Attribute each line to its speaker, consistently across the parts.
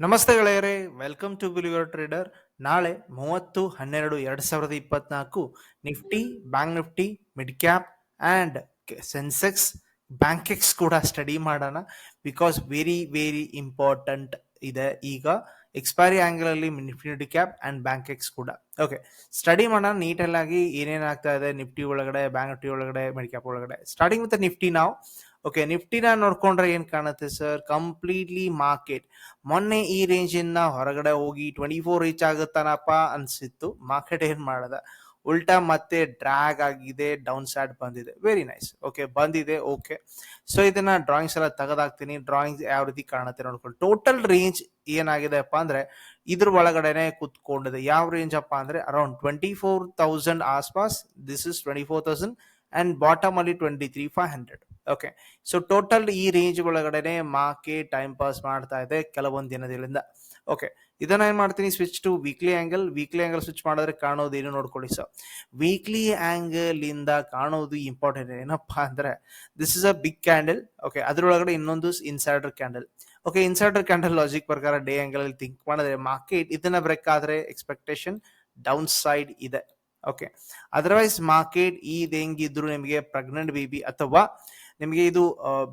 Speaker 1: ನಮಸ್ತೆ ಗೆಳೆಯರೇ welcome to believer trader ನಾಳೆ ಮೂವತ್ತು, ಹನ್ನೆರಡು, ಎರಡು ಸಾವಿರದ ಇಪ್ಪತ್ನಾಲ್ಕು Nifty, bank Nifty mid cap and Sensex Bankex ಕೂಡ ಸ್ಟಡಿ ಮಾಡೋಣ. ಬಿಕಾಸ್ ವೆರಿ ವೆರಿ ಇಂಪಾರ್ಟೆಂಟ್ ಇದೆ ಈಗ. ಎಕ್ಸ್ಪೈರಿ ಆ್ಯಂಗಲ್ ಅಲ್ಲಿ ನಿಫ್ಟಿ ಕ್ಯಾಪ್ ಆ್ಯಂಡ್ ಬ್ಯಾಂಕೆಕ್ಸ್ ಕೂಡ. ಓಕೆ ಸ್ಟಡಿ ಮಾಡೋಣ. ನೀಟಲ್ಲಾಗಿ ಏನೇನು ಆಗ್ತಾ ಇದೆ? ನಿಫ್ಟಿ ಒಳಗಡೆ, ಬ್ಯಾಂಕ್ ನಿಫ್ಟಿ ಒಳಗಡೆ ಮಿಡ್ ಕ್ಯಾಪ್ ಒಳಗಡೆ ಸ್ಟಾರ್ಟಿಂಗ್ ವಿತ್ ನಿಫ್ಟಿ ನಾವು ಓಕೆ ನಿಫ್ಟಿನ ನೋಡ್ಕೊಂಡ್ರೆ ಏನ್ ಕಾಣುತ್ತೆ ಸರ್ ಕಂಪ್ಲೀಟ್ಲಿ ಮಾರ್ಕೆಟ್ ಮೊನ್ನೆ ಈ ರೇಂಜ್ ಇಂದ ಹೊರಗಡೆ ಹೋಗಿ ಟ್ವೆಂಟಿ ಫೋರ್ ರೀಚ್ ಆಗುತ್ತಾನಪ್ಪ ಅನ್ಸಿತ್ತು. ಮಾರ್ಕೆಟ್ ಏನ್ ಮಾಡದ? ಉಲ್ಟಾ ಮತ್ತೆ ಡ್ರ್ಯಾಗ್ ಆಗಿದೆ ಡೌನ್ ಸೈಡ್ ಬಂದಿದೆ. ವೆರಿ ನೈಸ್ ಓಕೆ ಬಂದಿದೆ ಓಕೆ ಸೊ ಇದನ್ನ ಡ್ರಾಯಿಂಗ್ಸ್ ಎಲ್ಲ ತೆಗೆದಾಕ್ತೀನಿ. ಡ್ರಾಯಿಂಗ್ಸ್ ಯಾವ ರೀತಿ ಕಾಣುತ್ತೆ ನೋಡ್ಕೊಂಡು ಟೋಟಲ್ ರೇಂಜ್ ಏನಾಗಿದೆಪ್ಪ ಅಂದ್ರೆ, ಇದ್ರ ಒಳಗಡೆನೆ ಕುತ್ಕೊಂಡಿದೆ. ಯಾವ ರೇಂಜ್ ಅಪ್ಪ ಅಂದ್ರೆ around twenty four thousand ಆಸ್ಪಾಸ್ this is twenty four thousand and bottom ಅಲ್ಲಿ twenty three five hundred okay so total ಈ ರೇಂಜ್ ಒಳಗಡೆನೆ ಮಾರ್ಕೆಟ್ ಟೈಮ್ ಪಾಸ್ ಮಾಡ್ತಾ ಇದೆ ಕೆಲವೊಂದು ದಿನದಿಂದ. ಓಕೆ ಇದನ್ನ ಏನ್ ಮಾಡ್ತೀನಿ? Switch to weekly angle weekly angle switch ಮಾಡಿದ್ರೆ ಕಾಣೋದು ಏನು ನೋಡ್ಕೊಳ್ಳಿ ಸರ್ ವೀಕ್ಲಿ ಆಂಗಲ್ ಇಂದ ಕಾಣೋದು ಇಂಪಾರ್ಟೆಂಟ್ ಏನಪ್ಪಾ ಅಂದ್ರೆ this is a big candle okay ಅದರೊಳಗಡೆ ಇನ್ನೊಂದು insider candle okay insider candle logic ಪ್ರಕಾರ ಡೇ ಆಂಗಲ್ ಅಲ್ಲಿ ಥಿಂಕ್ ಮಾಡಿದ್ರೆ ಮಾರ್ಕೆಟ್ ಇದನ್ನ ಬ್ರೇಕ್ ಆದ್ರೆ ಎಕ್ಸ್ಪೆಕ್ಟೇಷನ್ ಡೌನ್ ಸೈಡ್ ಇದೆ ಓಕೆ ಅದರ್ವೈಸ್ ಮಾರ್ಕೆಟ್ ಇದು ಹೆಂಗಿದ್ರು ನಿಮಗೆ ಪ್ರೆಗ್ನೆಂಟ್ ಬೇಬಿ ಅಥವಾ ನಿಮಗೆ ಇದು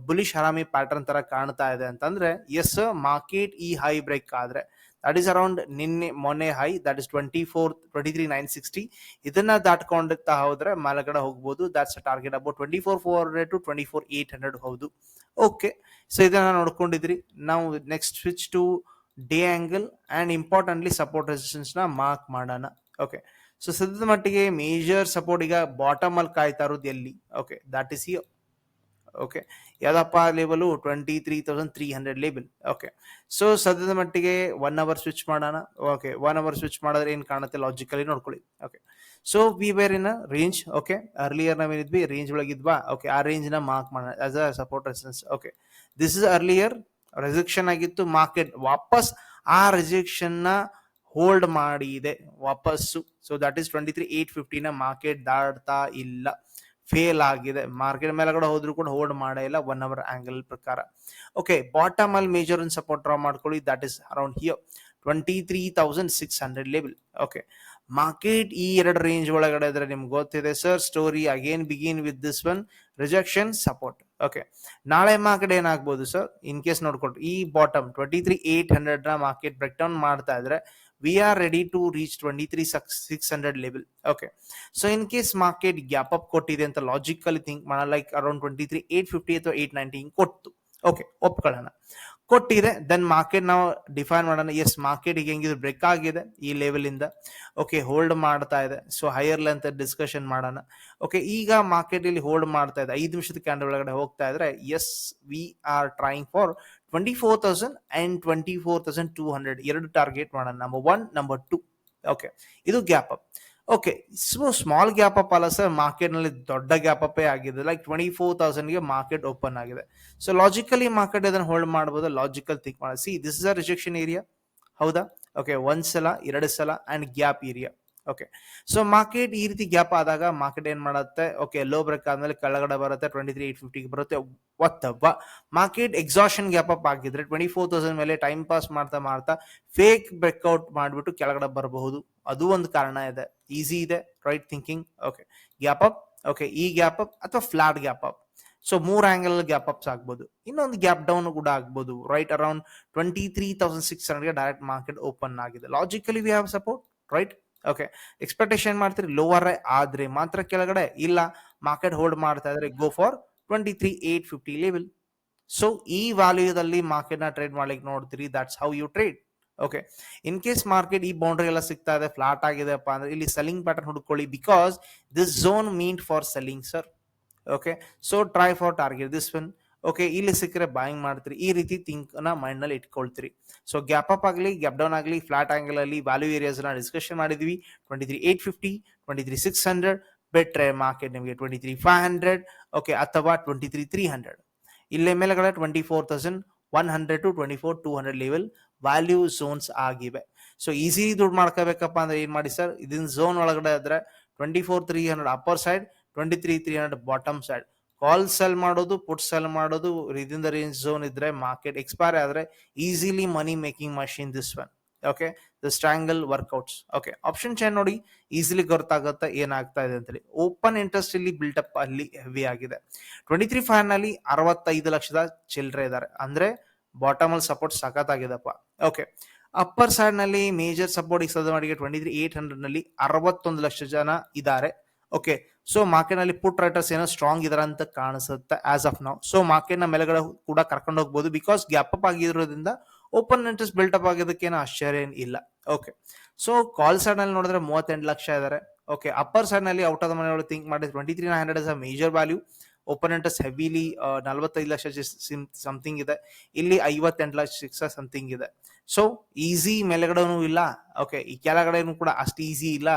Speaker 1: ಬುಲಿಶ್ ಹರಾಮಿ ಪ್ಯಾಟರ್ನ್ ತರ ಕಾಣ್ತಾ ಇದೆ ಅಂತಂದ್ರೆ ಎಸ್ ಮಾರ್ಕೆಟ್ ಈ ಹೈ ಬ್ರೇಕ್ ಆದ್ರೆ ದಟ್ ಈಸ್ ಅರೌಂಡ್ ನಿನ್ನೆ, ಮೊನ್ನೆ high that is twenty four twenty three nine sixty ಇದನ್ನ ದಾಟ್ಕೊಂಡ್ತಾ ಹೋದ್ರೆ ಮೇಲ್ಗಡೆ ಹೋಗ್ಬೋದು. That's target about twenty four four hundred to twenty four eight hundred ಹೌದು. ಓಕೆ ಸೊ ಇದನ್ನ ನೋಡ್ಕೊಂಡಿದ್ರಿ. ನಾವು next switch to day angle and importantly support ರೆಸಿಸ್ಟೆನ್ಸ್ನ mark ಮಾಡೋಣ. ಓಕೆ ಸೊ ಸದ್ಯದ ಮಟ್ಟಿಗೆ ಮೇಜರ್ ಸಪೋರ್ಟ್ ಈಗ ಬಾಟಮ್ ಅಲ್ಲಿ ಕಾಯ್ತಾ ಇರೋದು ಎಲ್ಲಿ? Okay that is you okay ಯಾವ್ದಪ್ಪ label twenty three thousand three hundred label okay so ಸದ್ಯದ ಮಟ್ಟಿಗೆ ಒನ್ ಅವರ್ ಸ್ವಿಚ್ ಮಾಡೋಣ. ಓಕೆ ಒನ್ ಅವರ್ ಸ್ವಿಚ್ ಮಾಡಿದ್ರೆ ಏನು ಕಾಣುತ್ತೆ? ಲಾಜಿಕಲಿ ನೋಡ್ಕೊಳ್ಳಿ. Okay so we were in range okay earlier ನಾವೇನಿದ್ವಿ? Range ಒಳಗಿದ್ವಾ okay ಆ ರೇಂಜ್ನ ಮಾರ್ಕ್ ಮಾಡೋಣ. As a support resistance okay this is earlier rejection ಆಗಿತ್ತು. ಮಾರ್ಕೆಟ್ ವಾಪಸ್ ಆ ರಿಜೆಕ್ಷನ್ನ ಹೋಲ್ಡ್ ಮಾಡಿದೆ. ವಾಪಸ್ಸು. So that is twenty three eight ಫಿಫ್ಟಿನ market ದಾಡ್ತಾ ಇಲ್ಲ. ಫೇಲ್ ಆಗಿದೆ. ಮಾರ್ಕೆಟ್ ಮೇಲೆಗಡೆ ಹೋದ್ರು ಕೂಡ ಹೋಲ್ಡ್ ಮಾಡೇ ಇಲ್ಲ. ಒನ್ ಅವರ್ ಆಂಗಲ್ ಪ್ರಕಾರ. ಓಕೆ ಬಾಟಮ್ ಅಲ್ಲಿ ಮೇಜರ್ ಸಪೋರ್ಟ್ ಡ್ರಾ ಮಾಡ್ಕೊಳ್ಳಿ. That is around here twenty three thousand six hundred level okay market ಈ ಎರಡು ರೇಂಜ್ ಒಳಗಡೆ ಇದ್ರೆ ನಿಮ್ಗೆ ಗೊತ್ತಿದೆ sir story again begin with this one rejection support okay ನಾಳೆ ಮಾರ್ಕೆಟ್ ಏನಾಗ್ಬೋದು ಸರ್ ಇನ್ ಕೇಸ್ ನೋಡ್ಕೊಟ್ಟು ಈ bottom twenty three eight hundred market break down ಮಾಡ್ತಾ ಇದ್ರೆ to reach twenty three six hundred level okay so in case market gap up ಕೊಟ್ಟಿದೆ ಅಂತ logically think ಮಾಡೋಣ like around twenty three eight fifty ಅಥವಾ eight ninety ಕೊಟ್ಟು okay ಒಪ್ಕೊಳ್ಳೋಣ. ಕೊಟ್ಟಿದೆ then market ನಾವು ಡಿಫೈನ್ ಮಾಡೋಣ. ಎಸ್ ಮಾರ್ಕೆಟ್ ಈಗ ಹೆಂಗಿದ್ರು ಬ್ರೇಕ್ ಆಗಿದೆ ಈ ಲೆವೆಲ್ ಇಂದ. ಓಕೆ ಹೋಲ್ಡ್ ಮಾಡ್ತಾ ಇದೆ. ಸೊ ಹೈಯರ್ ಲೆಂತ್ ಡಿಸ್ಕಷನ್ ಮಾಡೋಣ. ಓಕೆ ಈಗ ಮಾರ್ಕೆಟ್ ಇಲ್ಲಿ ಹೋಲ್ಡ್ ಮಾಡ್ತಾ ಇದೆ. ಐದು ನಿಮಿಷದ ಕ್ಯಾಂಡಲ್ ಒಳಗಡೆ ಹೋಗ್ತಾ ಇದ್ರೆ as we are trying for twenty four thousand and twenty four thousand two hundred ಎರಡು ಟಾರ್ಗೆಟ್ ಮಾಡೋಣ. Number one number two okay ಇದು gap up okay so small gap up ಅಲ್ಲ ಸರ್ ಮಾರ್ಕೆಟ್ನಲ್ಲಿ ದೊಡ್ಡ ಗ್ಯಾಪ್ ಅಪ್ ಆಗಿದೆ. ಲೈಕ್ ಟ್ವೆಂಟಿ ಫೋರ್ ತೌಸಂಡ್ಗೆ market open ಆಗಿದೆ. So logically market ಇದನ್ನು ಹೋಲ್ಡ್ ಮಾಡಬಹುದು ಲಾಜಿಕಲ್ ಥಿಂಕ್ ಮಾಡಿ see this is a rejection area ಹೌದಾ? ಓಕೆ ಒಂದ್ ಸಲ ಎರಡು ಸಲ and gap area okay so market ಈ ರೀತಿ ಗ್ಯಾಪ್ ಆದಾಗ ಮಾರ್ಕೆಟ್ ಏನ್ ಮಾಡುತ್ತೆ? ಓಕೆ ಲೋ ಬ್ರೇಕ್ ಆದ್ಮೇಲೆ ಕೆಳಗಡೆ ಬರುತ್ತೆ ಟ್ವೆಂಟಿ ತ್ರೀ ಏಟ್ ಫಿಫ್ಟಿಗೆ ಬರುತ್ತೆ. ಒತ್ತಬ್ಬ ಮಾರ್ಕೆಟ್ ಎಕ್ಸಾಷನ್ ಗ್ಯಾಪ್ ಅಪ್ ಆಗಿದ್ರೆ ಟ್ವೆಂಟಿ ಫೋರ್ ತೌಸಂಡ್ ಮೇಲೆ ಟೈಮ್ ಪಾಸ್ ಮಾಡ್ತಾ ಮಾಡ್ತಾ ಫೇಕ್ ಬ್ರೇಕ್ಔಟ್ ಮಾಡಿಬಿಟ್ಟು ಕೆಳಗಡೆ ಬರಬಹುದು. ಅದು ಒಂದು ಕಾರಣ ಇದೆ. ಈಸಿ ಇದೆ right thinking okay gap up okay ಈ ಗ್ಯಾಪ್ ಅಪ್ ಅಥವಾ ಫ್ಲಾಟ್ ಗ್ಯಾಪ್ ಅಪ್ ಸೊ ಮೂರ್ ಆಂಗಲ್ ಗ್ಯಾಪ್ ಅಪ್ಸ್ ಆಗ್ಬೋದು. ಇನ್ನೊಂದು ಗ್ಯಾಪ್ ಡೌನ್ ಕೂಡ ಆಗ್ಬೋದು. Right around twenty three thousand six hundred direct market open ಆಗಿದೆ. Logically we have support right okay expectation ಮಾಡ್ತೀರಿ lower ಆದ್ರೆ ಮಾತ್ರ ಕೆಳಗಡೆ, ಇಲ್ಲ ಮಾರ್ಕೆಟ್ ಹೋಲ್ಡ್ ಮಾಡ್ತಾ ಇದ್ರೆ go for twenty three eight fifty level so ಈ ವ್ಯಾಲ್ಯೂದಲ್ಲಿ ಮಾರ್ಕೆಟ್ನ ಟ್ರೇಡ್ ಮಾಡ್ಲಿಕ್ಕೆ ನೋಡ್ತೀರಿ that's how you trade okay in case market ಈ ಬೌಂಡ್ರಿ ಎಲ್ಲ ಸಿಗ್ತಾ ಇದೆ ಫ್ಲಾಟ್ ಆಗಿದೆಪ್ಪ ಅಂದ್ರೆ ಇಲ್ಲಿ selling pattern ಹುಡ್ಕೊಳ್ಳಿ because this zone mean for selling sir okay so try for target this one okay ಇಲ್ಲಿ ಸಿಕ್ಕರೆ ಬಾಯಿಂಗ್ ಮಾಡ್ತೀರಿ. ಈ ರೀತಿ ಥಿಂಕ್ನ ಮೈಂಡ್ನಲ್ಲಿ ಇಟ್ಕೊಳ್ತೀರಿ. ಸೊ ಗ್ಯಾಪ್ ಅಪ್ ಆಗಲಿ ಗ್ಯಾಪ್ ಡೌನ್ ಆಗಲಿ ಫ್ಲಾಟ್ ಆಂಗಲ್ ಅಲ್ಲಿ ವ್ಯಾಲ್ಯೂ ಏರಿಯಾಸ್ನ ಡಿಸ್ಕಷನ್ ಮಾಡಿದ್ವಿ. Twenty three eight fifty twenty three six hundred better market ನಿಮಗೆ twenty three five hundred okay ಅಥವಾ ಟ್ವೆಂಟಿ ತ್ರೀ ತ್ರೀ ಹಂಡ್ರೆಡ್ ಇಲ್ಲೇ ಮೇಲೆಗಡೆ twenty four thousand one hundred to twenty four two hundred level value zones ಆಗಿವೆ. So easy ದುಡ್ಡು ಮಾಡ್ಕೋಬೇಕಪ್ಪ ಅಂದ್ರೆ ಏನು ಮಾಡಿ ಸರ್ ಇದನ್ನ ಝೋನ್ ಒಳಗಡೆ ಆದರೆ twenty four three hundred upper side twenty three three hundred bottom side call sell ಮಾಡೋದು ಪುಟ್ ಸೆಲ್ ಮಾಡೋದು ವಿದಿನ್ ದ ರೇಂಜ್ ಝೋನ್ ಇದ್ರೆ ಮಾರ್ಕೆಟ್ ಎಕ್ಸ್ಪೈರ್ ಆದ್ರೆ easily money making machine this one okay the strangle workouts okay option chain ನೋಡಿ easily ಗೊತ್ತಾಗುತ್ತೆ, ಏನಾಗ್ತಾ ಇದೆ ಅಂತೇಳಿ. Open interest ಇಲ್ಲಿ ಬಿಲ್ಟಪ್ ಅಲ್ಲಿ ಹೆವಿ ಆಗಿದೆ. ಟ್ವೆಂಟಿ ತ್ರೀ ಫೈವ್ನಲ್ಲಿ ಅರವತ್ತೈದು ಲಕ್ಷದ ಚಿಲ್ಲರೆ ಇದ್ದಾರೆ. ಅಂದ್ರೆ ಬಾಟಮ್ ಅಲ್ಲಿ ಸಪೋರ್ಟ್ ಸಖತ್ತಾಗಿದೆಪ್ಪ. ಓಕೆ ಅಪ್ಪರ್ ಸೈಡ್ನಲ್ಲಿ ಮೇಜರ್ ಸಪೋರ್ಟ್ ಮಾಡಿಗೆ ಟ್ವೆಂಟಿ ತ್ರೀ ಏಟ್ ಹಂಡ್ರೆಡ್ನಲ್ಲಿ ಅರವತ್ತೊಂದು ಲಕ್ಷ ಜನ ಇದ್ದಾರೆ. ಓಕೆ ಸೊ ಮಾರ್ಕೆಟ್ನಲ್ಲಿ ಪುಟ್ ರೈಟರ್ಸ್ ಏನೋ ಸ್ಟ್ರಾಂಗ್ ಇದಾರೆ ಅಂತ ಕಾಣಿಸುತ್ತೆ ಆಸ್ ಆಫ್ ನಾವು ಸೊ ಮಾರ್ಕೆಟ್ನ ಮೇಲೆಗಡೆ ಕೂಡ ಕರ್ಕೊಂಡು ಹೋಗ್ಬೋದು ಬಿಕಾಸ್ ಗ್ಯಾಪ್ ಅಪ್ ಆಗಿರೋದ್ರಿಂದ ಓಪನ್ ಇಂಟ್ರೆಸ್ಟ್ ಬಿಲ್ಟ್ ಅಪ್ ಆಗೋದಕ್ಕೇನು ಆಶ್ಚರ್ಯ ಏನ್ ಇಲ್ಲ. ಓಕೆ ಸೊ ಕಾಲ್ ಸೈಡ್ನಲ್ಲಿ ನೋಡಿದ್ರೆ ಮೂವತ್ತೆಂಟು ಲಕ್ಷ ಇದಾರೆ. ಓಕೆ ಅಪ್ಪರ್ ಸೈಡ್ನಲ್ಲಿ ಔಟ್ ಆಫ್ ದ ಮನೆಯವರು ಥಿಂಕ್ ಮಾಡಿ twenty three hundred is a major value open interest heavily ನಲವತ್ತೈದು ಲಕ್ಷ ಸಮಥಿಂಗ್ ಇದೆ. ಇಲ್ಲಿ ಐವತ್ತೆಂಟು ಲಕ್ಷ ಸಿಕ್ಸ್ ಸಮಥಿಂಗ್ ಇದೆ. ಸೊ ಈಸಿ ಮೇಲೆಗಡೆನೂ ಇಲ್ಲ. ಓಕೆ ಈ ಕೆಳಗಡೆನೂ ಕೂಡ ಅಷ್ಟು ಈಸಿ ಇಲ್ಲ.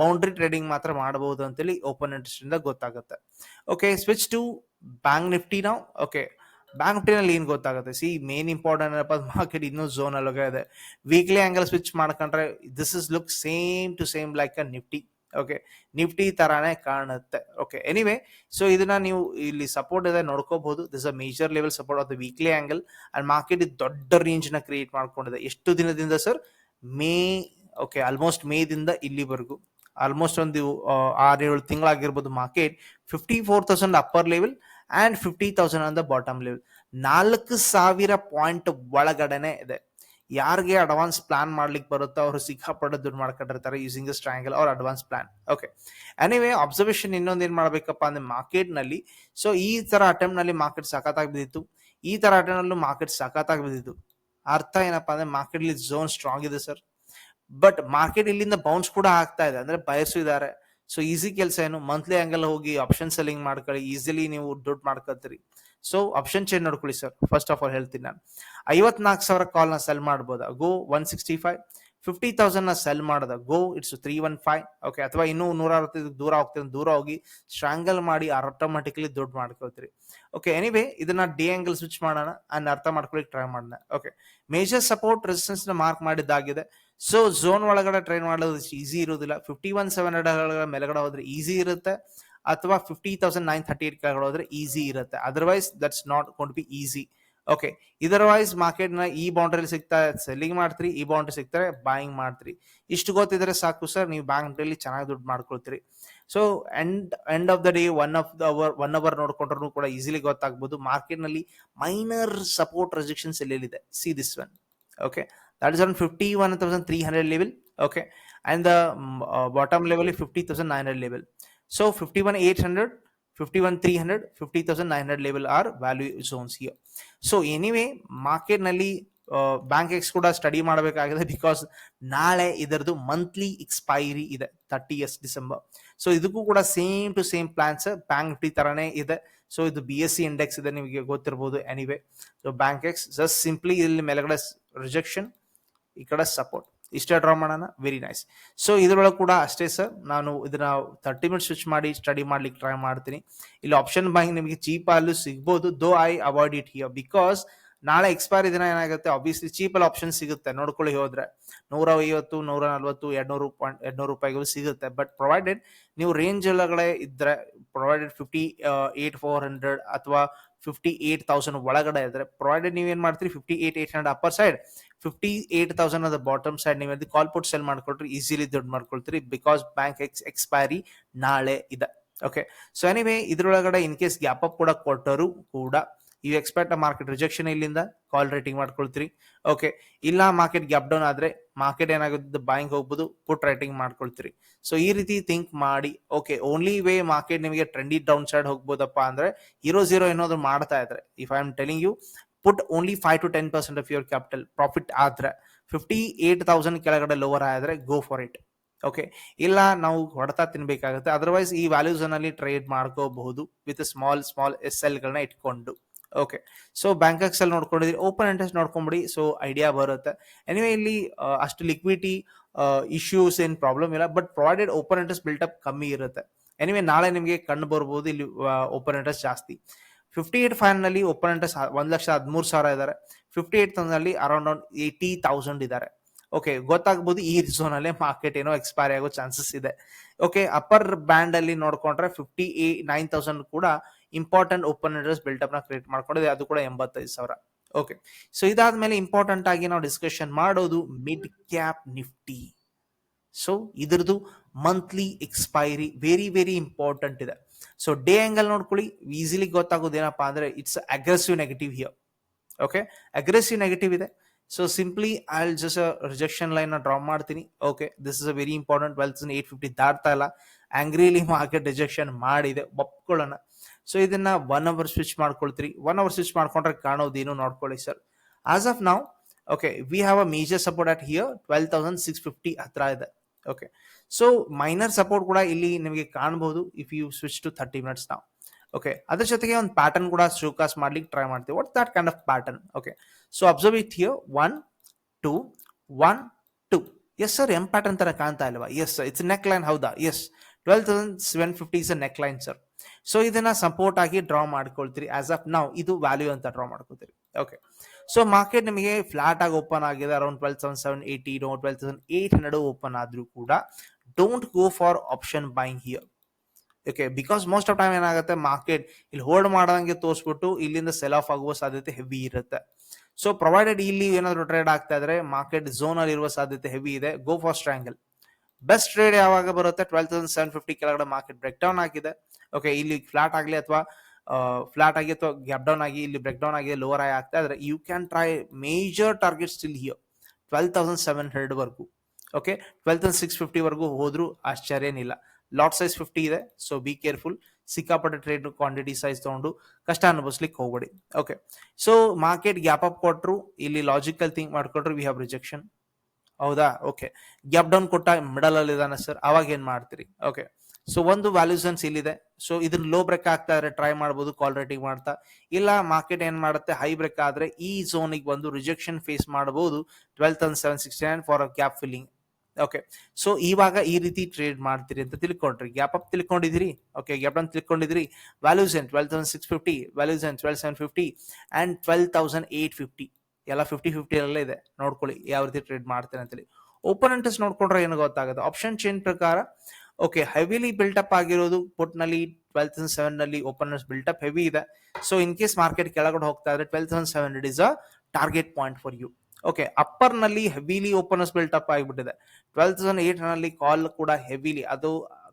Speaker 1: ಬೌಂಡ್ರಿ ಟ್ರೇಡಿಂಗ್ ಮಾತ್ರ ಮಾಡಬಹುದು ಅಂತೇಳಿ ಓಪನ್ ಇಂಟ್ರೆಸ್ಟ್ ಇಂದ ಗೊತ್ತಾಗುತ್ತೆ. Okay switch to bank Nifty ನಾವು ಓಕೆ ಬ್ಯಾಂಕ್ ನಿಫ್ಟಿನಲ್ಲಿ ಏನ್ ಗೊತ್ತಾಗುತ್ತೆ? ಸಿ ಮೇನ್ ಇಂಪಾರ್ಟೆಂಟ್ ಏನಪ್ಪ ಮಾರ್ಕೆಟ್ ಇನ್ನೂ ಝೋನ್ ಅಲ್ಲಿ ಇದೆ ವೀಕ್ಲಿ ಆಂಗಲ್ ಸ್ವಿಚ್ ಮಾಡ್ಕೊಂಡ್ರೆ this is look same to same like a Nifty okay Nifty ತರಾನೇ ಕಾಣುತ್ತೆ. ಓಕೆ ಎನಿವೆ ಸೊ ಇದನ್ನ ನೀವು ಇಲ್ಲಿ ಸಪೋರ್ಟ್ ಇದೆ ನೋಡ್ಕೋಬಹುದು. This a major level support of the weekly angle and market ದೊಡ್ಡ ರೇಂಜ್ನ ಕ್ರಿಯೇಟ್ ಮಾಡ್ಕೊಂಡಿದೆ. ಎಷ್ಟು ದಿನದಿಂದ ಸರ್ ಮೇ ಓಕೆ ಆಲ್ಮೋಸ್ಟ್ ಮೇದಿಂದ ಇಲ್ಲಿವರೆಗೂ. ಆಲ್ಮೋಸ್ಟ್ ಒಂದು ಆರು ಏಳು ತಿಂಗಳಾಗಿರ್ಬೋದು market fifty four thousand upper level and fifty thousand on the bottom level ನಾಲ್ಕು ಸಾವಿರ ಪಾಯಿಂಟ್ ಒಳಗಡೆನೆ ಇದೆ. ಯಾರಿಗೆ ಅಡ್ವಾನ್ಸ್ ಪ್ಲಾನ್ ಮಾಡ್ಲಿಕ್ಕೆ ಬರುತ್ತೋ ಅವರು ಸಿಕ್ಕಾಪಟ್ಟೆ ದುಡ್ಡು ಮಾಡ್ಕೊಂಡಿರ್ತಾರೆ ಯೂಸಿಂಗ್ ದ ಸ್ಟ್ರಾಂಗಲ್ ಅವ್ರ advance plan okay anyway observation ಇನ್ನೊಂದು ಏನು ಮಾಡಬೇಕಪ್ಪ ಅಂದ್ರೆ ಮಾರ್ಕೆಟ್ನಲ್ಲಿ ಸೊ ಈ ಥರ ಅಟೆಂಪ್ಟ್ನಲ್ಲಿ ಮಾರ್ಕೆಟ್ ಸಖತ್ತಾಗಿ ಬಿದ್ದಿತ್ತು. ಈ ಥರ ಅಟೆಂಪ್ಟ್ನಲ್ಲೂ ಮಾರ್ಕೆಟ್ ಸಖತ್ತಾಗಿ ಬಿದ್ದಿತ್ತು. ಅರ್ಥ ಏನಪ್ಪ ಅಂದ್ರೆ ಮಾರ್ಕೆಟ್ಲಿ ಝೋನ್ ಸ್ಟ್ರಾಂಗ್ ಇದೆ ಸರ್ ಬಟ್ ಮಾರ್ಕೆಟ್ ಇಲ್ಲಿಂದ ಬೌನ್ಸ್ ಕೂಡ ಆಗ್ತಾ ಇದೆ. ಅಂದ್ರೆ ಬಯಸು ಇದ್ದಾರೆ ಸೊ ಈಸಿ ಕೆಲಸ ಏನು? ಮಂತ್ಲಿ ಆಂಗಲ್ ಹೋಗಿ ಆಪ್ಷನ್ ಸೆಲ್ಲಿಂಗ್ ಮಾಡ್ಕೊಳ್ಳಿ. ಈಸಿಲಿ ನೀವು ದುಡ್ಡು ಮಾಡ್ಕೊತೀರಿ ಸೊ ಆಪ್ಷನ್ ಚೇಂಜ್ ನೋಡ್ಕೊಳ್ಳಿ ಸರ್ ಫಸ್ಟ್ ಆಫ್ ಆಲ್ ಹೇಳ್ತೀನಿ ನಾನು. ಐವತ್ನಾಲ್ಕು ಸಾವಿರ ಕಾಲ್ನ ಸೆಲ್ ಮಾಡ್ಬೋದಾ? Go one sixty five fifty ತೌಸಂಡ್ನ sell ಮಾಡ್ದ? Go it's three one five okay ಅಥವಾ ಇನ್ನೂ ನೂರ ಅರವತ್ತೈದು ದೂರ ಹೋಗ್ತೀನಿ. ದೂರ ಹೋಗಿ ಸ್ಟ್ರಾಂಗಲ್ ಮಾಡಿ ಆಟೋಮೆಟಿಕ್ಲಿ ದುಡ್ಡು ಮಾಡ್ಕೋತೀರಿ ಓಕೆ ಎನಿವೇ ಇದನ್ನ ಡಿ ಆಂಗಲ್ ಸ್ವಿಚ್ ಮಾಡೋಣ. ಅಂಡ್ ಅರ್ಥ ಮಾಡ್ಕೊಳ್ಳಿಕ್ಕೆ ಟ್ರೈ ಮಾಡೋಣ. ಓಕೆ ಮೇಜರ್ ಸಪೋರ್ಟ್ ರೆಸಿಸ್ಟೆನ್ಸ್ನ ಮಾರ್ಕ್ ಮಾಡಿದ್ದಾಗಿದೆ. ಸೊ ಝೋನ್ ಒಳಗಡೆ ಟ್ರೈನ್ ಮಾಡೋದು ಈಸಿ ಇರೋದಿಲ್ಲ ಫಿಫ್ಟಿ ಒನ್ ಸೆವೆನ್ ಹಂಡ್ರೆಡ್ ಮೇಲ್ಗಡೆ ಹೋದ್ರೆ ಈಸಿ ಇರುತ್ತೆ. ಅಥವಾ fifty thousand nine thirty eight ಕೆಳಗಡೆ ಹೋದ್ರೆ ಈಸಿ ಇರುತ್ತೆ. Otherwise that's not ಕೊಂಟ್ be easy okay otherwise ಮಾರ್ಕೆಟ್ನ ಈ ಬೌಂಡ್ರಿ ಸಿಗ್ತಾ ಸೆಲ್ಲಿಂಗ್ ಮಾಡ್ತೀರಿ, ಈ ಬೌಂಡ್ರಿ ಸಿಗ್ತಾರೆ ಬಾಯಿಂಗ್ ಮಾಡ್ತೀರಿ. ಇಷ್ಟು ಗೊತ್ತಿದ್ರೆ ಸಾಕು ಸರ್ ನೀವು ಬ್ಯಾಂಕ್ ಅಲ್ಲಿ ಚೆನ್ನಾಗಿ ದುಡ್ಡು ಮಾಡ್ಕೊಳ್ತೀರಿ. So end end of the day one of the hour one hour ನೋಡ್ಕೊಂಡ್ರು ಕೂಡ ಈಸಿಲಿ ಗೊತ್ತಾಗ್ಬೋದು. ಮಾರ್ಕೆಟ್ನಲ್ಲಿ minor support resistances ಎಲ್ಲೆಲ್ಲಿದೆ? See this one okay that is around 51,300 level okay? And the um, uh, bottom level is 50,900 level. So 51,800 51,300 50,900 level are value zones here. So anyway market ನಲ್ಲಿ Bankex ಕೂಡ study ಮಾಡಬೇಕಾಗಿದೆ because ನಾಳೆ ಇದರದು monthly expiry ಇದೆ thirtieth December so ಇದಕ್ಕೂ ಕೂಡ same to same plans bank Nifty ತರಾನೇ ಇದೆ. ಸೊ ಇದು ಬಿ ಎಸ್ ಸಿ ಇಂಡೆಕ್ಸ್ ಇದೆ ನಿಮಗೆ ಗೊತ್ತಿರಬಹುದು anyway so Bankex just simply ಇಲ್ಲಿ ಮೇಲ್ಗಡೆ ರಿಜೆಕ್ಷನ್ ಈ ಕಡೆ ಸಪೋರ್ಟ್ ಇಷ್ಟೇ ಡ್ರಾ ಮಾಡೋಣ ವೆರಿ ನೈಸ್ ಸೊ ಇದ್ರೊಳಗೆ ಕೂಡ ಅಷ್ಟೇ ಸರ್ ನಾನು ಇದನ್ನ ತರ್ಟಿ ಮಿನಿಟ್ ಸ್ವಿಚ್ ಮಾಡಿ ಸ್ಟಡಿ ಮಾಡ್ಲಿಕ್ಕೆ ಟ್ರೈ ಮಾಡ್ತೀನಿ. ಇಲ್ಲಿ ಆಪ್ಷನ್ ಬಾಯಿಂಗ್ ನಿಮಗೆ ಚೀಪ್ ಅಲ್ಲೂ ಸಿಗ್ಬೋದು though I avoid it here because ನಾಳೆ ಎಕ್ಸ್ಪೈರಿ ದಿನ ಏನಾಗುತ್ತೆ ಆಬ್ವಿಯಸ್ಲಿ ಚೀಪಲ್ಲಿ ಆಪ್ಷನ್ ಸಿಗುತ್ತೆ. ನೋಡ್ಕೊಳ್ಳಿ ಹೋದ್ರೆ ನೂರ ಐವತ್ತು, ನೂರ ನಲ್ವತ್ತು, ಎರಡ್ನೂರು ಪಾಯಿಂಟ್ ಎರಡ್ನೂರು ರೂಪಾಯಿಗಳು ಸಿಗುತ್ತೆ. ಬಟ್ ಪ್ರೊವೈಡೆಡ್ ನೀವು ರೇಂಜ್ ಒಳಗಡೆ ಇದ್ರೆ provided fifty eight four hundred ಅಥವಾ ಫಿಫ್ಟಿ ಏಟ್ ತೌಸಂಡ್ ಒಳಗಡೆ ಇದ್ರೆ ಪ್ರೊವೈಡೆಡ್ ನೀವು ಏನ್ ಮಾಡ್ತೀರಿ? Fifty eight eight hundred upper side fifty eight thousand ಅದ ಬಾಟಮ್ ಸೈಡ್ ನೀವು ಕಾಲ್ ಪುಟ್ ಸೆಲ್ ಮಾಡ್ಕೊಳ್ರಿ ಈಸಿಲಿ ದುಡ್ಡು ಮಾಡ್ಕೊಳ್ತೀರಿ ಬಿಕಾಸ್ ಬ್ಯಾಂಕ್ ಎಕ್ಸ್ ಎಕ್ಸ್ಪೈರಿ ನಾಳೆ ಇದೆ. ಓಕೆ ಸೊ ಎನಿವೇ ಇದ್ರೊಳಗಡೆ ಇನ್ ಕೇಸ್ ಗ್ಯಾಪ್ ಅಪ್ ಕೂಡ ಕೊಟ್ಟರು ಕೂಡ ಯು ಎಕ್ಸ್ಪೆಕ್ಟ್ ಮಾರ್ಕೆಟ್ ರಿಜೆಕ್ಷನ್ ಇಲ್ಲಿಂದ ಕಾಲ್ ರೇಟಿಂಗ್ ಮಾಡ್ಕೊಳ್ತೀರಿ. ಓಕೆ ಇಲ್ಲ ಮಾರ್ಕೆಟ್ ಗ್ಯಾಪ್ ಡೌನ್ ಆದ್ರೆ ಮಾರ್ಕೆಟ್ ಏನಾಗುತ್ತೆ ಬಾಯಿಂಗ್ ಹೋಗ್ಬೋದು ಪುಟ್ ರೈಟಿಂಗ್ ಮಾಡ್ಕೊಳ್ತೀರಿ. ಸೊ ಈ ರೀತಿ ಥಿಂಕ್ ಮಾಡಿ ಓಕೆ ಓನ್ಲಿ ವೇ ಮಾರ್ಕೆಟ್ ನಿಮಗೆ ಟ್ರೆಂಡಿ ಡೌನ್ ಸೈಡ್ ಹೋಗ್ಬೋದಪ್ಪ ಅಂದ್ರೆ ಹೀರೋ ಜೀರೋ ಏನಾದ್ರು ಮಾಡ್ತಾ ಇದ್ರೆ if I am telling you put only five to ten percent of your capital profit ಆದ್ರೆ ಫಿಫ್ಟಿ ಏಟ್ ತೌಸಂಡ್ ಕೆಳಗಡೆ ಲೋವರ್ ಆದ್ರೆ ಗೋ ಫಾರ್ ಇಟ್ ಓಕೆ ಇಲ್ಲ ನಾವು ಹೊಡೆತ ತಿನ್ಬೇಕಾಗುತ್ತೆ ಅದರ್ವೈಸ್ ಈ ವ್ಯಾಲ್ಯೂಸ್ ಅಲ್ಲಿ ಟ್ರೇಡ್ ಮಾಡ್ಕೋಬಹುದು with small small S L ಗಳನ್ನ ಇಟ್ಕೊಂಡು. ಓಕೆ ಸೊ ಬ್ಯಾಂಕ್ ಅಲ್ಲಿ ನೋಡ್ಕೊಂಡಿದ್ರಿ. ಓಪನ್ ಇಂಟ್ರೆಸ್ಟ್ ನೋಡ್ಕೊಂಬಿಡಿ. ಸೊ ಐಡಿಯಾ ಬರುತ್ತೆ. ಎನಿವೇ ಇಲ್ಲಿ ಅಷ್ಟು ಲಿಕ್ವಿಡಿಟಿ ಇಶ್ಯೂಸ್ ಏನು ಪ್ರಾಬ್ಲಮ್ ಇಲ್ಲ. But provided open interest up ಕಮ್ಮಿ ಇರುತ್ತೆ. ಎನಿವೇ ನಾಳೆ ನಿಮಗೆ ಕಂಡು ಬರ್ಬೋದು ಇಲ್ಲಿ ಓಪನ್ ಇಂಟ್ರೆಸ್ಟ್ ಜಾಸ್ತಿ. ಫಿಫ್ಟಿ ಏಟ್ ಫೈವ್ನಲ್ಲಿ ಓಪನ್ ಇಂಟ್ರೆಸ್ಟ್ ಒಂದು ಲಕ್ಷ ಹದಿಮೂರು ಸಾವಿರ ಇದ್ದಾರೆ ಫಿಫ್ಟಿ ಏಟ್ ಅಲ್ಲಿ ಅರೌಂಡ್ ಒನ್ ಏಯ್ಟಿ ತೌಸಂಡ್ ಇದ್ದಾರೆ ಓಕೆ ಗೊತ್ತಾಗ್ಬೋದು ಈ ಝೋನ್ ಅಲ್ಲೇ ಮಾರ್ಕೆಟ್ ಏನೋ ಎಕ್ಸ್ಪೈರ್ ಆಗೋ ಚಾನ್ಸಸ್ ಇದೆ. ಓಕೆ ಅಪ್ಪರ್ ಬ್ಯಾಂಡ್ ಅಲ್ಲಿ ನೋಡ್ಕೊಂಡ್ರೆ ಫಿಫ್ಟಿ ಏ ನೈನ್ ತೌಸಂಡ್ ಕೂಡ ಇಂಪಾರ್ಟೆಂಟ್ ಓಪನ್ ಇಂಟ್ರೆಸ್ಟ್ ಬಿಲ್ಟಪ್ನ ಕ್ರಿಯೇಟ್ ಮಾಡ್ಕೊಂಡಿದೆ. ಅದು ಕೂಡ ಎಂಬತ್ತೈದು ಸಾವಿರ. ಓಕೆ ಸೊ ಇದಾದ್ಮೇಲೆ ಇಂಪಾರ್ಟೆಂಟ್ ಆಗಿ ನಾವು ಡಿಸ್ಕಷನ್ ಮಾಡೋದು ಮಿಡ್ ಕ್ಯಾಪ್ ನಿಫ್ಟಿ ಸೊ ಇದ್ರದ್ದು monthly expiry very very important ಇದೆ. ಸೊ ಡೇ ಆಂಗಲ್ ನೋಡ್ಕೊಳ್ಳಿ. ಈಸಿಲಿ ಗೊತ್ತಾಗೋದು ಏನಪ್ಪಾ ಅಂದ್ರೆ it's aggressive negative here okay aggressive negative ಇದೆ. So simply I just rejection line draw ಮಾಡ್ತೀನಿ. Okay this is a very important wealth at fifty ದಾಟ್ತಾ ಇಲ್ಲ. Angrily market rejection ಮಾಡಿದೆ. ಒಪ್ಕೊಳ್ಳೋಣ. ಸೊ ಇದನ್ನ ಒನ್ ಅವರ್ ಸ್ವಿಚ್ ಮಾಡ್ಕೊಳ್ತೀರಿ. ಒನ್ ಅವರ್ ಸ್ವಿಚ್ ಮಾಡ್ಕೊಂಡ್ರೆ ಕಾಣೋದೇನು ನೋಡ್ಕೊಳ್ಳಿ ಸರ್ ಆಸ್ ಆಫ್ ನಾವು okay we have a major support at here twelve thousand six fifty ಹತ್ರ ಇದೆ. ಓಕೆ ಸೊ ಮೈನರ್ ಸಪೋರ್ಟ್ ಕೂಡ ಇಲ್ಲಿ ನಿಮಗೆ ಕಾಣಬಹುದು if you switch to thirty minutes ನಾವು ಓಕೆ ಅದ್ರ ಜೊತೆಗೆ ಒಂದು ಪ್ಯಾಟರ್ನ್ ಕೂಡ ಶೋಕಾಸ್ ಮಾಡ್ಲಿಕ್ಕೆ ಟ್ರೈ ಮಾಡ್ತೀವಿ. What that kind of pattern okay so observe it here one two one two yes sir M pattern ತರ ಕಾಣ್ತಾ ಇಲ್ವಾ? ಎಸ್ ಇಟ್ಸ್ ನೆಕ್ ಲೈನ್ ಹೌದಾ? Yes twelve thousand seven fifty is neckline sir so ಇದನ್ನ support ಆಗಿ draw ಮಾಡ್ಕೊಳ್ತೀರಿ. As of ನಾವು ಇದು value ಅಂತ ಡ್ರಾ ಮಾಡ್ಕೊತೀರಿ ಓಕೆ ಸೊ ಮಾರ್ಕೆಟ್ ನಿಮಗೆ ಫ್ಲಾಟ್ ಆಗಿ ಓಪನ್ ಆಗಿದೆ. Around twelve thousand seven eighty twelve thousand eight hundred open ಆದ್ರೂ ಕೂಡ don't go for option buying here okay because most of time ಏನಾಗುತ್ತೆ? ಮಾರ್ಕೆಟ್ ಇಲ್ಲಿ ಹೋಲ್ಡ್ ಮಾಡದಂಗೆ ತೋರಿಸ್ಬಿಟ್ಟು ಇಲ್ಲಿಂದ ಸೆಲ್ ಆಫ್ ಆಗುವ ಸಾಧ್ಯತೆ ಹೆವಿ ಇರುತ್ತೆ. ಸೊ ಪ್ರೊವೈಡೆಡ್ ಇಲ್ಲಿ ಏನಾದ್ರು ಟ್ರೇಡ್ ಆಗ್ತಾ ಇದ್ರೆ ಮಾರ್ಕೆಟ್ ಝೋನ್ ಅಲ್ಲಿ ಇರುವ ಸಾಧ್ಯತೆ ಹೆವಿ ಇದೆ. Go for strangle best trade ಯಾವಾಗ ಬರುತ್ತೆ? ಟ್ವೆಲ್ ತೌಸಂಡ್ ಸೆವೆನ್ ಫಿಫ್ಟಿ ಕೆಳಗಡೆ ಮಾರ್ಕೆಟ್ ಬ್ರೇಕ್ ಡೌನ್ ಆಗಿದೆ. ಓಕೆ ಇಲ್ಲಿ ಫ್ಲಾಟ್ ಆಗಲಿ ಅಥವಾ ಫ್ಲಾಟ್ ಆಗಿ ಅಥವಾ ಗ್ಯಾಪ್ ಡೌನ್ ಆಗಿ, ಇಲ್ಲಿ ಬ್ರೇಕ್ ಡೌನ್ ಆಗಿ ಲೋವರ್ ಆಗಿ ಆಗ್ತಾ ಇದ್ರೆ you can try major target still here twelve thousand seven hundred ವರ್ಗು. Okay twelve thousand six fifty ವರ್ಗು ಹೋದ್ರು ಆಶ್ಚರ್ಯ ಏನಿಲ್ಲ. ಲಾಟ್ ಸೈಜ್ ಫಿಫ್ಟಿ ಇದೆ ಸೊ ಬಿ ಕೇರ್ಫುಲ್ ಸಿಕ್ಕಾಪಟ್ಟೆ ಟ್ರೇಡ್ ಕ್ವಾಂಟಿಟಿ ಸೈಜ್ ತಗೊಂಡು ಕಷ್ಟ ಅನುಭವಿಸ್ಲಿಕ್ಕೆ ಹೋಗ್ಬೇಡಿ. Okay so market gap up ಕೊಟ್ಟರು ಇಲ್ಲಿ ಲಾಜಿಕಲ್ ಥಿಂಕ್ ಮಾಡ್ಕೊಟ್ರು ವಿ ಹ್ಯಾವ್ ರಿಜೆಕ್ಷನ್ ಹೌದಾ? ಓಕೆ ಗ್ಯಾಪ್ ಡೌನ್ ಕೊಟ್ಟ ಮಿಡಲ್ ಅಲ್ಲಿ ಇದಾನೆ ಸರ್ ಅವಾಗ ಏನ್ ಮಾಡ್ತೀರಿ? ಓಕೆ ಸೊ ಒಂದು ವ್ಯಾಲ್ಯೂಸನ್ಸ್ ಇಲ್ಲಿದೆ ಸೊ ಇದನ್ನ ಲೋ ಬ್ರೇಕ್ ಆಗ್ತಾ ಇದ್ರೆ ಟ್ರೈ ಮಾಡ್ಬೋದು ಕಾಲ್ ರೇಟಿಂಗ್ ಮಾಡ್ತಾ. ಇಲ್ಲ ಮಾರ್ಕೆಟ್ ಏನ್ ಮಾಡುತ್ತೆ? ಹೈ ಬ್ರೇಕ್ ಆದ್ರೆ ಈ ಝೋನಿಗೆ ಬಂದು ರಿಜೆಕ್ಷನ್ ಫೇಸ್ ಮಾಡಬಹುದು twelve thousand seven sixty nine for gap filling okay so ಇವಾಗ ಈ ರೀತಿ ಟ್ರೇಡ್ ಮಾಡ್ತೀರಿ ಅಂತ ತಿಳ್ಕೊಂಡ್ರಿ. ಗ್ಯಾಪ್ ಅಪ್ ತಿಳ್ಕೊಂಡಿದ್ರಿ ಓಕೆ ಗ್ಯಾಪ್ ಡೌನ್ ತಿಳ್ಕೊಂಡಿದ್ರಿ ವ್ಯಾಲ್ಯೂಸ್ ಏನ್? Twelve thousand six fifty values ಏನ್? Twelve seven fifty and twelve thousand eight fifty ಎಲ್ಲ ಫಿಫ್ಟಿ ಫಿಫ್ಟಿ ಅಲ್ಲೇ ಇದೆ. ನೋಡ್ಕೊಳ್ಳಿ ಯಾವ ರೀತಿ ಟ್ರೇಡ್ ಮಾಡ್ತೇನೆ ಅಂತೇಳಿ. ಓಪನ್ ಇಂಟ್ರೆಸ್ಟ್ ನೋಡ್ಕೊಂಡ್ರೆ ಏನು ಗೊತ್ತಾಗುತ್ತೆ? ಆಪ್ಷನ್ ಚೇನ್ ಪ್ರಕಾರ ಓಕೆ ಹೆವಿಲಿ ಬಿಲ್ಟಪ್ ಆಗಿರೋದು ಪುಟ್ನಲ್ಲಿ ಟ್ವೆಲ್ ತೌಸಂಡ್ ಸೆವೆನ್ನಲ್ಲಿ ಓಪನ್ ಬಿಲ್ಟಪ್ ಹೆವಿ ಇದೆ. ಸೊ ಇನ್ ಕೇಸ್ ಮಾರ್ಕೆಟ್ ಕೆಳಗಡೆ ಹೋಗ್ತಾ ಇದ್ರೆ twelve thousand seven hundred is a target point for you okay ಅಪ್ಪರ್ನಲ್ಲಿ heavily openers up ಆಗಿಬಿಟ್ಟಿದೆ. ಟ್ವೆಲ್ ತೌಸಂಡ್ ಏಟ್ನಲ್ಲಿ ಕಾಲ್ ಕೂಡ ಹೆವಿಲಿ ಅದು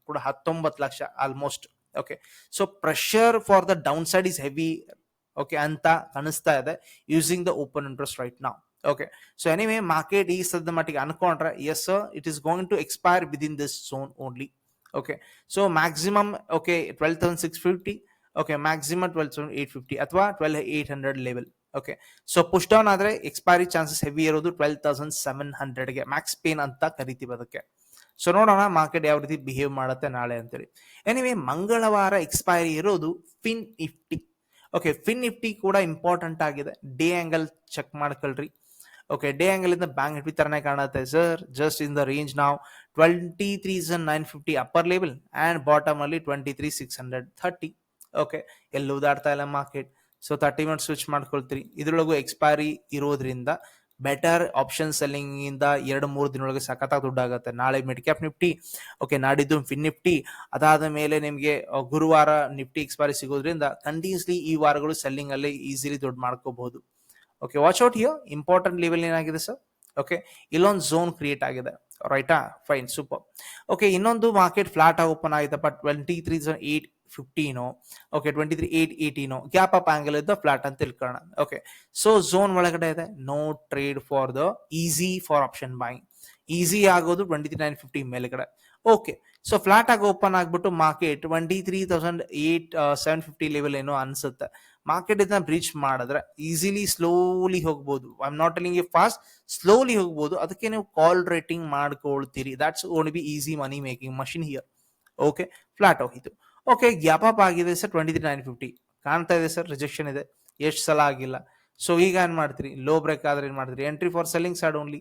Speaker 1: ಕೂಡ ಹತ್ತೊಂಬತ್ತು lakh almost okay so pressure for the down side is heavy okay ಅಂತ ಅನಿಸ್ತಾ ಇದೆ. Using the open interest right ನಾವು ಓಕೆ ಸೊ ಎನಿವೇ ಮಾರ್ಕೆಟ್ ಈ ಸದ್ದ ಮಟ್ಟಿಗೆ ಅನ್ಕೊಂಡ್ರೆ as it is going to expire within this zone only okay so maximum okay twelve thousand six fifty okay maximum twelve thousand eight fifty ಅಥವಾ twelve eight hundred level okay so push down ಆದರೆ expiry chances heavy ಇರೋದು twelve thousand seven ಹಂಡ್ರೆಡ್ಗೆ max pain ಅಂತ ಕರಿತೀವಿ ಅದಕ್ಕೆ. So ನೋಡೋಣ market ಯಾವ ರೀತಿ ಬಿಹೇವ್ ಮಾಡುತ್ತೆ ನಾಳೆ ಅಂತೇಳಿ ಎನಿವೆ ಮಂಗಳವಾರ ಎಕ್ಸ್ಪೈರಿ ಇರೋದು Fin Nifty okay Fin Nifty ಕೂಡ ಇಂಪಾರ್ಟೆಂಟ್ ಆಗಿದೆ. ಡೇ ಆಂಗಲ್ ಚೆಕ್ ಮಾಡ್ಕೊಳ್ರಿ. ಓಕೆ ಡೇ ಆಂಗಲ್ ಇಂದ ಬ್ಯಾಂಕ್ ನಿಫ್ಟಿ ತರನೇ ಕಾಣುತ್ತೆ sir just in the range ನಾವು twenty three nine fifty upper level and bottom ಅಲ್ಲಿ twenty three six hundred thirty okay ಎಲ್ಲೂ ದಾಡ್ತಾ ಇಲ್ಲ market so thirty minute switch ಮಾಡ್ಕೊಳ್ತೀರಿ. ಇದ್ರೊಳಗೂ ಎಕ್ಸ್ಪೈರಿ ಇರೋದ್ರಿಂದ ಬೆಟರ್ ಆಪ್ಷನ್ ಸೆಲ್ಲಿಂಗ್ ಇಂದ ಎರಡು ಮೂರು ದಿನೊಳಗೆ ಸಖತ್ತಾಗಿ ದುಡ್ಡಾಗುತ್ತೆ. ನಾಳೆ ಮಿಡ್ ಕ್ಯಾಪ್ ನಿಫ್ಟಿ ಓಕೆ ನಾಡಿದ್ದು ಫಿನ್ ನಿಫ್ಟಿ, ಅದಾದ ಮೇಲೆ ನಿಮಗೆ ಗುರುವಾರ ನಿಫ್ಟಿ ಎಕ್ಸ್ಪೈರಿ ಸಿಗೋದ್ರಿಂದ ಕಂಟಿನ್ಯೂಸ್ಲಿ ಈ ವಾರಗಳು ಸೆಲ್ಲಿಂಗ್ ಅಲ್ಲಿ ಈಸಿಲಿ ದುಡ್ಡು ಮಾಡ್ಕೋಬಹುದು okay watch out here important level ಏನಾಗಿದೆ ಸರ್ ಓಕೆ ಇಲ್ಲೊಂದು ಝೋನ್ ಕ್ರಿಯೇಟ್ ಆಗಿದೆ. ರೈಟಾ ಫೈನ್ ಸೂಪರ್ ಓಕೆ ಇನ್ನೊಂದು ಮಾರ್ಕೆಟ್ ಫ್ಲಾಟ್ ಆಗಿ ಓಪನ್ ಆಗಿದೆ. ಬಟ್ ಟ್ವೆಂಟಿ ತ್ರೀ ಏಟ್ ಫಿಫ್ಟೀನೋ ಓಕೆ ಟ್ವೆಂಟಿ ತ್ರೀ ಏಟ್ ಏಯ್ಟೀನೋ ಗ್ಯಾಪ್ ಅಪ್ ಆಂಗಲ್ ಇದ್ದ ಫ್ಲಾಟ್ ಅಂತ ತಿಳ್ಕೊಳ್ಳೋಣ ಓಕೆ ಸೊ ಝೋನ್ ಒಳಗಡೆ ಇದೆ no trade for the easy for option buying easy ಆಗೋದು ಟ್ವೆಂಟಿ ತ್ರೀ ನೈನ್ ಫಿಫ್ಟಿ ಮೇಲ್ಗಡೆ. ಓಕೆ ಸೊ ಫ್ಲಾಟ್ ಆಗಿ ಓಪನ್ ಆಗ್ಬಿಟ್ಟು market twenty three thousand eight seven fifty level ಏನೋ ಅನ್ಸುತ್ತೆ. ಮಾರ್ಕೆಟ್ ಇದನ್ನ ಬ್ರೀಚ್ ಮಾಡಿದ್ರೆ ಈಸಿಲಿ ಸ್ಲೋಲಿ ಹೋಗ್ಬೋದು. I am not telling a fast slowly ಹೋಗ್ಬೋದು. ಅದಕ್ಕೆ ನೀವು call writing ಮಾಡ್ಕೊಳ್ತೀರಿ. That's own be easy money making machine here okay flat ಹೋಗಿತ್ತು okay gap up ಆಗಿದೆ sir twenty three nine fifty ಕಾಣ್ತಾ ಇದೆ ಸರ್ ರಿಜೆಕ್ಷನ್ ಇದೆ. ಎಷ್ಟು ಸಲ ಆಗಿಲ್ಲ. ಸೊ ಈಗ ಏನು ಮಾಡ್ತೀರಿ? ಲೋ ಬ್ರೇಕ್ ಆದ್ರೆ ಏನು ಮಾಡ್ತೀರಿ? Entry for selling side only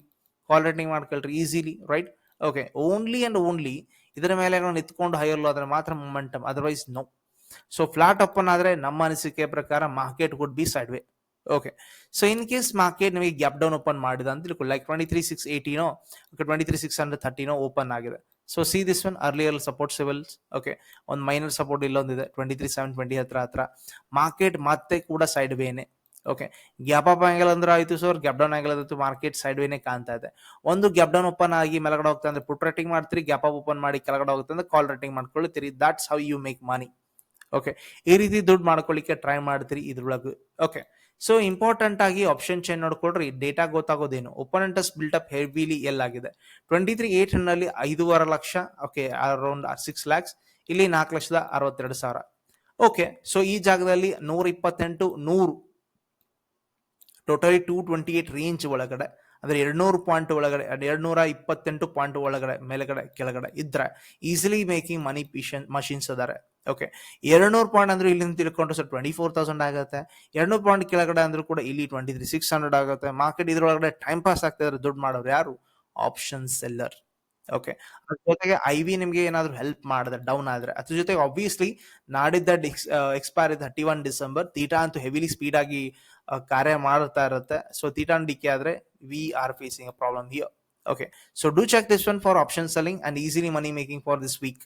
Speaker 1: call writing ಮಾಡ್ಕೊಳ್ರಿ. Easily right okay only and only ಇದರ ಮೇಲೆ ನಾವು ನಿಂತ್ಕೊಂಡು ಹೈಯರ್ ಆದರೆ ಮಾತ್ರ momentum otherwise no so flat open ಆದರೆ ನಮ್ಮ ಅನಿಸಿಕೆ ಪ್ರಕಾರ market good be side way okay so in case market ನಿಮಗೆ ಗ್ಯಾಪ್ ಡೌನ್ ಓಪನ್ ಮಾಡಿದ ಅಂತ ತಿಳ್ಕೊಳ್ಳಿ. ಲೈಕ್ ಟ್ವೆಂಟಿ ತ್ರೀ ಸಿಕ್ಸ್ ಏಯ್ಟೀನೋ ಟ್ವೆಂಟಿ ತ್ರೀ ಸಿಕ್ಸ್ ಹಂಡ್ರೆಡ್ ಥರ್ಟಿನೋ ಓಪನ್ ಆಗಿದೆ. So see this one earlier support ಸಿವಲ್ಸ್ okay ಒಂದು ಮೈನರ್ ಸಪೋರ್ಟ್ ಇಲ್ಲೊಂದಿದೆ twenty three seven twenty ಹತ್ರ ಹತ್ರ ಮಾರ್ಕೆಟ್ ಮತ್ತೆ ಕೂಡ ಸೈಡ್ ವೇನೆ ಓಕೆ ಗ್ಯಾಪ್ ಅಪ್ ಆಂಗಲ್ ಅಂದ್ರೆ ಆಯ್ತು ಸರ್ ಗ್ಯಾಪ್ ಡೌನ್ ಆಂಗಲ್ ಆಯ್ತು ಮಾರ್ಕೆಟ್ ಸೈಡ್ ವೇನೆ ಕಾಣ್ತಾ ಇದೆ ಒಂದು ಗ್ಯಾಪ್ ಡೌನ್ ಓಪನ್ ಆಗಿ ಮೇಲ್ಗಡೆ ಹೋಗ್ತಾ ಅಂದ್ರೆ ಪುಟ್ ರೇಟಿಂಗ್ ಮಾಡ್ತೀರಿ ಗ್ಯಾಪ್ ಅಪ್ ಓಪನ್ ಮಾಡಿ ಕೆಳಗಡೆ ಹೋಗುತ್ತೆ ಅಂದ್ರೆ call writing ಮಾಡ್ಕೊಳ್ತೀರಿ that's how you make money okay ಈ ರೀತಿ ದುಡ್ಡು ಮಾಡ್ಕೊಳ್ಳಿಕ್ಕೆ ಟ್ರೈ ಮಾಡ್ತೀರಿ ಇದ್ರೊಳಗೆ. ಓಕೆ ಸೊ ಇಂಪಾರ್ಟೆಂಟ್ ಆಗಿ ಆಪ್ಷನ್ ಚೇಂಜ್ ನೋಡ್ಕೊಳ್ರಿ. ಡೇಟಾ ಗೊತ್ತಾಗೋದೇನು? ಒಪೋನೆಂಟಸ್ ಬಿಲ್ಟಪ್ ಹೆವಿಲಿ ಎಲ್ಲಾಗಿದೆ ಟ್ವೆಂಟಿ ತ್ರೀ ಏಟ್ ಹಂಡ್ರಲ್ಲಿ ಐದೂವರೆ lakh. Okay around six lakhs ಇಲ್ಲಿ ನಾಲ್ಕು ಲಕ್ಷದ ಅರವತ್ತೆರಡು ಸಾವಿರ. ಓಕೆ ಸೊ ಈ ಜಾಗದಲ್ಲಿ ನೂರ ಇಪ್ಪತ್ತೆಂಟು ನೂರು. Totally two twenty eight range ಒಳಗಡೆ. ಅಂದ್ರೆ ಎರಡ್ನೂರು ಪಾಯಿಂಟ್ ಒಳಗಡೆ, ಎರಡ್ನೂರ ಇಪ್ಪತ್ತೆಂಟು ಪಾಯಿಂಟ್ ಒಳಗಡೆ, ಮೇಲ್ಗಡೆ, ಕೆಳಗಡೆ ಇದ್ರೆ ಈಸಿಲಿ ಮೇಕಿಂಗ್ ಮನಿ ಪಿಷನ್ ಮಷಿನ್ಸ್ ಅದಾರೆ. ಓಕೆ ಎರಡ್ನೂರು ಪಾಯಿಂಟ್ ಅಂದ್ರೆ ಇಲ್ಲಿಂದ ತಿಳ್ಕೊಂಡ್ರೆ ಸರ್ ಟ್ವೆಂಟಿ ಫೋರ್ ತೌಸಂಡ್ ಆಗುತ್ತೆ. ಎರಡ್ನೂರು ಪಾಯಿಂಟ್ ಕೆಳಗಡೆ ಅಂದ್ರೂ ಕೂಡ ಇಲ್ಲಿ ಟ್ವೆಂಟಿ ತ್ರೀ ಸಿಕ್ಸ್ ಹಂಡ್ರೆಡ್ ಆಗುತ್ತೆ. ಮಾರ್ಕೆಟ್ ಇದ್ರೊಳಗಡೆ ಟೈಮ್ ಪಾಸ್ ಆಗ್ತಾ ಇದ್ರೆ ದುಡ್ಡು ಮಾಡೋರು ಯಾರು? ಆಪ್ಷನ್ ಸೆಲ್ಲರ್ ಓಕೆ ಅದ್ರ ಜೊತೆಗೆ ಐ ವಿ ನಿಮಗೆ ಏನಾದ್ರು ಹೆಲ್ಪ್ ಮಾಡಿದ್ರೆ ಡೌನ್ ಆದ್ರೆ. ಅದ್ರ ಜೊತೆಗೆ obviously ನಾಡಿದ್ದ expire thirty one December theta ಅಂತೂ ಹೆವಿಲಿ ಸ್ಪೀಡ್ ಆಗಿ ಕಾರ್ಯ ಮಾಡ್ತಾ ಇರುತ್ತೆ. ಸೊ ತೀಟಾ ಡಿಕ್ಕಿ ಆದ್ರೆ we are facing problem here okay so do check this one for option selling and easily money making for this week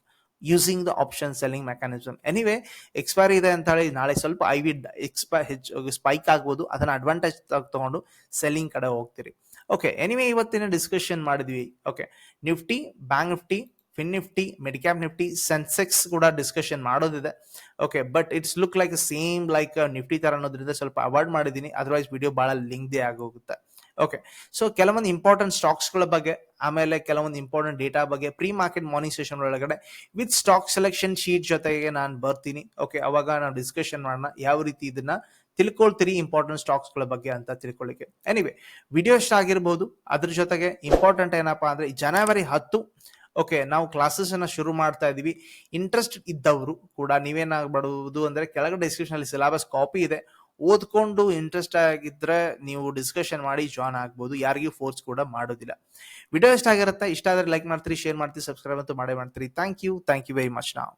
Speaker 1: using the option selling mechanism anyway expiry ಇದೆ ಅಂತ ಹೇಳಿ ನಾಳೆ ಸ್ವಲ್ಪ I V expire ಹೆಚ್ಚು spike ಆಗ್ಬೋದು. ಅದನ್ನ advantage ತಗೊಂಡು selling ಕಡೆ ಹೋಗ್ತೀರಿ. ಓಕೆ ಎನಿವೆ ಇವತ್ತಿನ ಡಿಸ್ಕಷನ್ ಮಾಡಿದ್ವಿ. Okay Nifty Bank Nifty Fin Nifty midcap Nifty Sensex ಕೂಡ ಡಿಸ್ಕಷನ್ ಮಾಡೋದಿದೆ. Okay but it's look like same like Nifty ತರ ಅನ್ನೋದ್ರಿಂದ ಸ್ವಲ್ಪ ಅವಾಯ್ಡ್ ಮಾಡಿದ್ದೀನಿ. ಅದರ್ವೈಸ್ ವಿಡಿಯೋ ಬಹಳ ಲಿಂಕ್ದೇ ಆಗೋಗುತ್ತೆ ಓಕೆ ಸೊ ಕೆಲವೊಂದು ಇಂಪಾರ್ಟೆಂಟ್ ಸ್ಟಾಕ್ಸ್ಗಳ ಬಗ್ಗೆ, ಆಮೇಲೆ ಕೆಲವೊಂದು ಇಂಪಾರ್ಟೆಂಟ್ ಡೇಟಾ ಬಗ್ಗೆ ಪ್ರೀ ಮಾರ್ಕೆಟ್ ಮಾರ್ನಿಂಗ್ ಸೆಷನ್ ಒಳಗಡೆ ವಿತ್ ಸ್ಟಾಕ್ ಸೆಲೆಕ್ಷನ್ ಶೀಟ್ ಜೊತೆಗೆ ನಾನು ಬರ್ತೀನಿ. ಓಕೆ ಅವಾಗ ನಾವು ಡಿಸ್ಕಷನ್ ಮಾಡೋಣ ಯಾವ ರೀತಿ ಇದನ್ನ ತಿಳ್ಕೊಳ್ತೀರಿ ಇಂಪಾರ್ಟೆಂಟ್ ಸ್ಟಾಕ್ಸ್ಗಳ ಬಗ್ಗೆ ಅಂತ ತಿಳ್ಕೊಳ್ಳಿಕ್ಕೆ ಎನಿವೆ ವಿಡಿಯೋ ಇಷ್ಟ ಆಗಿರ್ಬೋದು. ಅದ್ರ ಜೊತೆಗೆ ಇಂಪಾರ್ಟೆಂಟ್ ಏನಪ್ಪಾ ಅಂದ್ರೆ ಜನವರಿ ಹತ್ತು ಓಕೆ ನಾವು ಕ್ಲಾಸಸ್ ಅನ್ನ ಶುರು ಮಾಡ್ತಾ ಇದೀವಿ. ಇಂಟ್ರೆಸ್ಟ್ ಇದ್ದವರು ಕೂಡ ನೀವೇನಾಗ್ಬಾರ್ದು ಅಂದ್ರೆ ಕೆಳಗಡೆ ಡಿಸ್ಕ್ರಿಪ್ಷನ್ ಅಲ್ಲಿ ಸಿಲೆಬಸ್ ಕಾಪಿ ಇದೆ. ಓದ್ಕೊಂಡು ಇಂಟ್ರೆಸ್ಟ್ ಆಗಿದ್ರೆ ನೀವು ಡಿಸ್ಕಷನ್ ಮಾಡಿ ಜಾಯ್ನ್ ಆಗ್ಬೋದು. ಯಾರಿಗೂ ಫೋರ್ಸ್ ಕೂಡ ಮಾಡೋದಿಲ್ಲ. ವಿಡಿಯೋ ಇಷ್ಟ ಆಗಿರುತ್ತೆ, ಇಷ್ಟ ಆದರೆ ಲೈಕ್ ಮಾಡ್ತೀರಿ ಶೇರ್ ಮಾಡ್ತೀರಿ ಸಬ್ಸ್ಕ್ರೈಬ್ ಅಂತೂ ಮಾಡೇ ಮಾಡ್ತೀರಿ. Thank you thank you very much ನಾವು